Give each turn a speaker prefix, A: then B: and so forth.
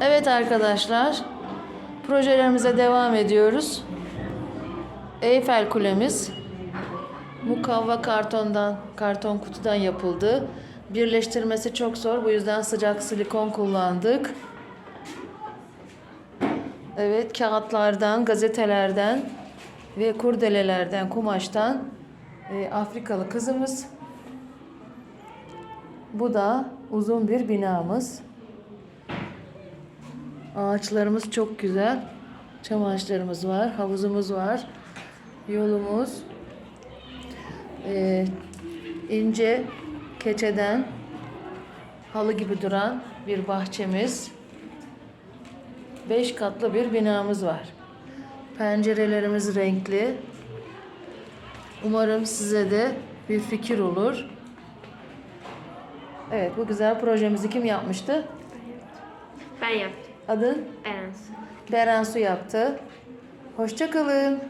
A: Evet arkadaşlar, projelerimize devam ediyoruz. Eyfel Kulemiz mukavva kartondan, karton kutudan yapıldı. Birleştirmesi çok zor, bu yüzden sıcak silikon kullandık. Evet, kağıtlardan, gazetelerden ve kurdelelerden, kumaştan e, Afrikalı kızımız. Bu da uzun bir binamız. Ağaçlarımız çok güzel. Çam ağaçlarımız var, havuzumuz var, yolumuz. Ee, ince keçeden halı gibi duran bir bahçemiz. Beş katlı bir binamız var. Pencerelerimiz renkli. Umarım size de bir fikir olur. Evet, bu güzel projemizi kim yapmıştı?
B: Ben yaptım.
A: Adın?
B: Erens.
A: Beren Su yaptı. Hoşça kalın.